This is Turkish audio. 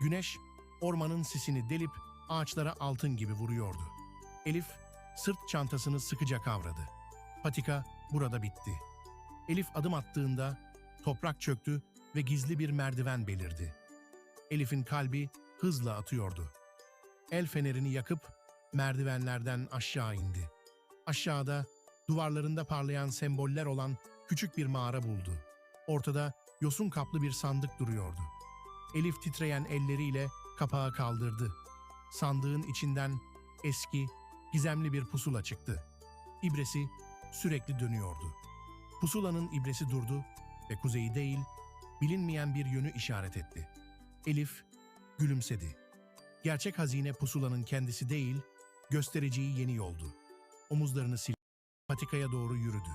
Güneş ormanın sisini delip ağaçlara altın gibi vuruyordu. Elif sırt çantasını sıkıca kavradı. Patika burada bitti. Elif adım attığında toprak çöktü ve gizli bir merdiven belirdi. Elif'in kalbi hızla atıyordu. El fenerini yakıp merdivenlerden aşağı indi. Aşağıda duvarlarında parlayan semboller olan küçük bir mağara buldu. Ortada yosun kaplı bir sandık duruyordu. Elif titreyen elleriyle kapağı kaldırdı. Sandığın içinden eski, gizemli bir pusula çıktı. İbresi sürekli dönüyordu. Pusulanın ibresi durdu ve kuzeyi değil, bilinmeyen bir yönü işaret etti. Elif gülümsedi. Gerçek hazine pusulanın kendisi değil, göstereceği yeni yoldu. Omuzlarını sil, patikaya doğru yürüdü.